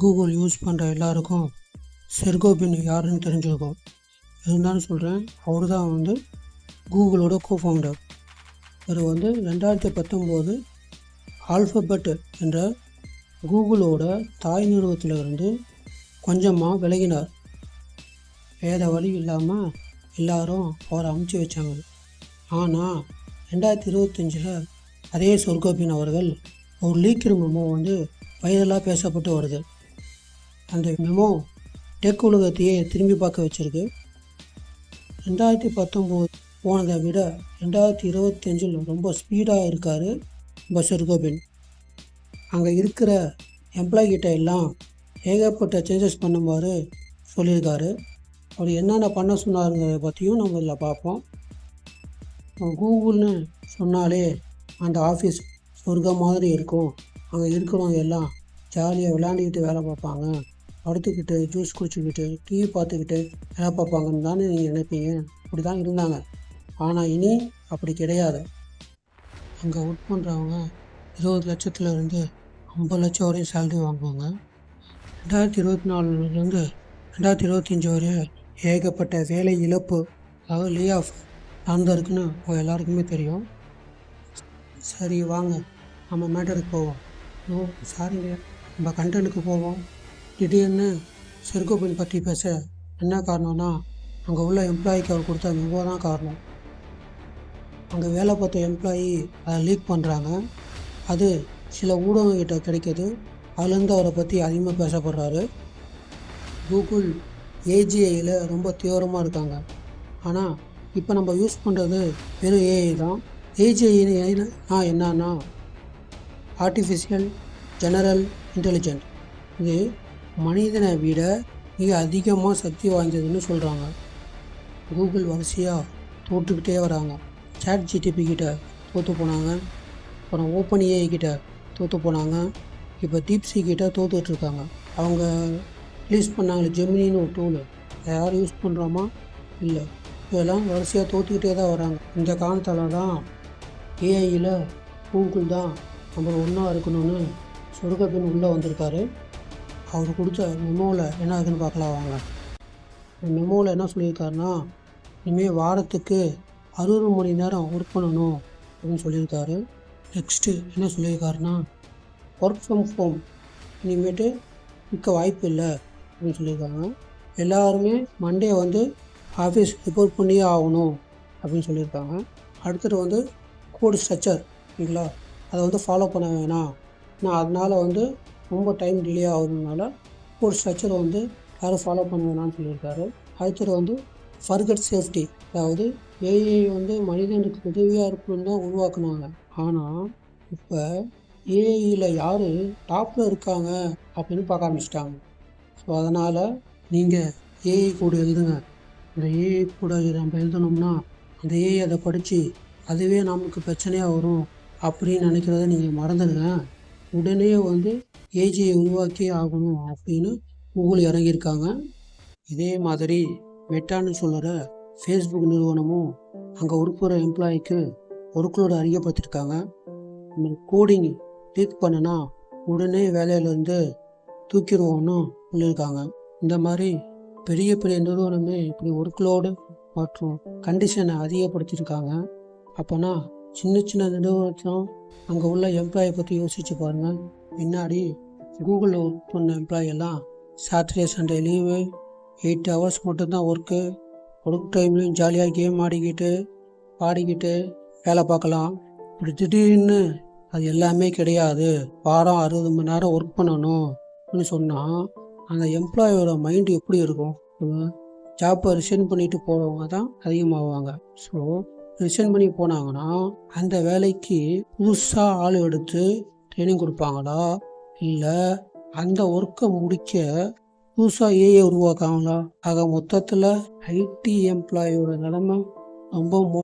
Google use பண்ணுற எல்லாருக்கும் செர்கோபின் யாருன்னு தெரிஞ்சிருக்கும். இருந்தாலும் சொல்கிறேன் அவர் தான் வந்து கூகுளோட கோஃபவுண்டர் அவர் வந்து ரெண்டாயிரத்தி பத்தொம்போது ஆல்ஃபபெட் என்ற கூகுளோட தாய் நிறுவனத்திலிருந்து கொஞ்சமாக விலகினார். வேத வழி இல்லாமல் எல்லாரும் அவரை அமுச்சு வச்சாங்க. ஆனால் ரெண்டாயிரத்தி இருபத்தஞ்சில் அதே சொர்கோபின் அவர்கள் ஒரு லீக் மெமோ வந்து வைரலாக பேசப்பட்டு வருது. அந்த மெமோ டெக் உலகத்தையே திரும்பி பார்க்க வச்சுருக்கு. ரெண்டாயிரத்தி பத்தொம்போது போனதை விட ரெண்டாயிரத்தி இருபத்தஞ்சில் ரொம்ப ஸ்பீடாக இருக்கார் பஷர் கோபின். அங்கே இருக்கிற எம்ப்ளாய்கிட்ட எல்லாம் ஏகப்பட்ட சேஞ்சஸ் பண்ணுமாறு சொல்லியிருக்காரு. அவர் என்னென்ன பண்ண சொன்னாருங்கிறத பற்றியும் நம்ம இதில் பார்ப்போம். கூகுள்னு சொன்னாலே அந்த ஆஃபீஸ் சொர்க்கம் மாதிரி இருக்கும். அங்கே இருக்கிறவங்க எல்லாம் ஜாலியாக விளையாண்டுக்கிட்டு வேலை பார்ப்பாங்க. படுத்துக்கிட்டு ஜூஸ் குடிச்சுக்கிட்டு டிவி பார்த்துக்கிட்டு வேலை பார்ப்பாங்கன்னு தானே நீங்கள் நினைப்பீங்க? அப்படி தான் இருந்தாங்க. ஆனால் இனி அப்படி கிடையாது. அங்கே ஒர்க் பண்ணுறவங்க இருபது லட்சத்துலேருந்து ஐம்பது லட்சம் வரையும் சேலரி வாங்குவாங்க. ரெண்டாயிரத்தி இருபத்தி நாலுலேருந்து ரெண்டாயிரத்தி இருபத்தஞ்சி வரையும் ஏகப்பட்ட வேலை இழப்பு அதாவது லே ஆஃப் நடந்திருக்குன்னு இப்போ எல்லாருக்குமே தெரியும். சரி வாங்க. நம்ம மேட்டருக்கு போவோம். ஓ சாரிங்க நம்ம கண்டனுக்கு போவோம். திடீர்னு செருக்கோபின் பற்றி பேச என்ன காரணம்னா அங்கே உள்ள எம்ப்ளாயிக்கு அவர் கொடுத்த மெமோ தான் காரணம். அங்கே வேலை பார்த்த எம்ப்ளாயி அதை லீக் பண்ணுறாங்க அது சில ஊடகங்கிட்ட கிடைக்கிது. அதுலேருந்து அவரை பற்றி அதிகமாக பேசப்படுறாரு. கூகுள் ஏஜிஐயில் ரொம்ப தீவிரமாக இருக்காங்க. ஆனால் இப்போ நம்ம யூஸ் பண்ணுறது வெறும் ஏஐ தான். ஏஜிஐ ஆ என்னன்னா ஆர்டிஃபிஷியல் ஜெனரல் இன்டெலிஜென்ட் இது மனிதனை விட மிக அதிகமாக சக்தி வாய்ந்ததுன்னு சொல்கிறாங்க கூகுள் வரிசையாக தோற்றுக்கிட்டே வராங்க. சாட் ஜிடிபி கிட்ட தோற்று போனாங்க. அப்புறம் ஓப்பன் ஏஐ கிட்ட தோற்று போனாங்க. இப்போ டீப்சி கிட்ட தோற்றுட்ருக்காங்க அவங்க ரிலீஸ் பண்ணாங்களே ஜெமினின்னு ஒரு டூலு யாரும் யூஸ் பண்ணுறோமா இல்லை. இதெல்லாம் வரிசையாக தோற்றுக்கிட்டே தான் வராங்க. இந்த காலத்தால் தான் ஏஐயில் கூகுள் தான் நம்ம ஒன்றா இருக்கணும்னு சொர்க்கப்பின் உள்ளே வந்திருக்காரு. அவர் கொடுத்த மெமோவில் என்ன இருக்குன்னு பார்க்கலாம் வாங்க. மெமோவில் என்ன சொல்லியிருக்காருன்னா இனிமேல் வாரத்துக்கு அறுபது மணி நேரம் ஒர்க் பண்ணணும் அப்படின்னு சொல்லியிருக்காரு. நெக்ஸ்ட்டு என்ன சொல்லியிருக்காருன்னா ஒர்க் ஃப்ரம் ஹோம் இனிமேட்டு இருக்க வாய்ப்பு இல்லை அப்படின்னு சொல்லியிருக்காங்க. எல்லாருமே மண்டே வந்து ஆஃபீஸ் ரிப்போர்ட் பண்ணியே ஆகணும் அப்படின்னு சொல்லியிருக்காங்க. அடுத்தது வந்து கோடு ஸ்ட்ரக்சர் சரிங்களா அதை வந்து ஃபாலோ பண்ண வேணாம். நான் அதனால் வந்து ரொம்ப டைம் டிலே ஆகுறதுனால ஒரு ஸ்ட்ரக்சரை வந்து யாரும் ஃபாலோ பண்ண வேணாம்னு சொல்லியிருக்காரு. அடுத்தது வந்து ஃபர்கட் சேஃப்டி அதாவது ஏஐ வந்து மனிதனுக்கு உதவியாக இருக்கணும்னு தான் உருவாக்குனாங்க. ஆனால் இப்போ ஏஐயில் யார் டாப்பில் இருக்காங்க அப்படின்னு பார்க்க ஆரம்பிச்சிட்டாங்க. ஸோ அதனால் நீங்கள் ஏஐ கூட எழுதுங்க. இந்த ஏஐ கூட நம்ம எழுதணும்னா அந்த ஏஐ அதை படித்து அதுவே நமக்கு பிரச்சனையாக வரும் அப்படின்னு நினைக்கிறத நீங்கள் மறந்துடுங்க. உடனே வந்து ஏஜியை உருவாக்கி ஆகணும் அப்படின்னு கூகுள் இறங்கியிருக்காங்க. இதே மாதிரி மெட்டான்னு சொல்கிற ஃபேஸ்புக் நிறுவனமும் அங்கே உறுப்புற எம்ப்ளாய்க்கு ஒர்க்லோடு அறியப்படுத்திருக்காங்க கோடிங் லீக் பண்ணுனா உடனே வேலையிலேருந்து தூக்கிடுவோன்னு சொல்லியிருக்காங்க. இந்த மாதிரி பெரிய பெரிய நிறுவனமே இப்படி ஒர்க்லோடு மற்றும் கண்டிஷனை அதிகப்படுத்தியிருக்காங்க. அப்போனா சின்ன சின்ன நிறுவனத்தையும் அங்கே உள்ள எம்ப்ளாயை பற்றி யோசிச்சு பாருங்கள் முன்னாடி கூகுளில் ஒர்க் பண்ண எம்ப்ளாயி எல்லாம் Saturday Sunday leave eight hours மட்டும்தான் ஒர்க்கு ஒர்க் டைம்லையும் ஜாலியாக கேம் ஆடிக்கிட்டு பாடிக்கிட்டு வேலை பார்க்கலாம். இப்படி திடீர்னு அது எல்லாமே கிடையாது. வாரம் அறுபது மணி நேரம் ஒர்க் பண்ணணும் அப்படின்னு சொன்னால் அந்த எம்ப்ளாயோட மைண்டு எப்படி இருக்கும்? ஜாப்பை ரிசைன் பண்ணிட்டு போகிறவங்க தான் அதிகமாகுவாங்க ஸோ ரிசைன் பண்ணி போனாங்கன்னா அந்த வேலைக்கு புதுசாக ஆள் எடுத்து ட்ரைனிங் கொடுப்பாங்களா? இல்லை அந்த ஒர்க்கை முடிக்க புதுசாக ஏஐ உருவாக்காங்களா ஆக மொத்தத்தில் ஐடி எம்ப்ளாயோட நிலைமை ரொம்ப மோ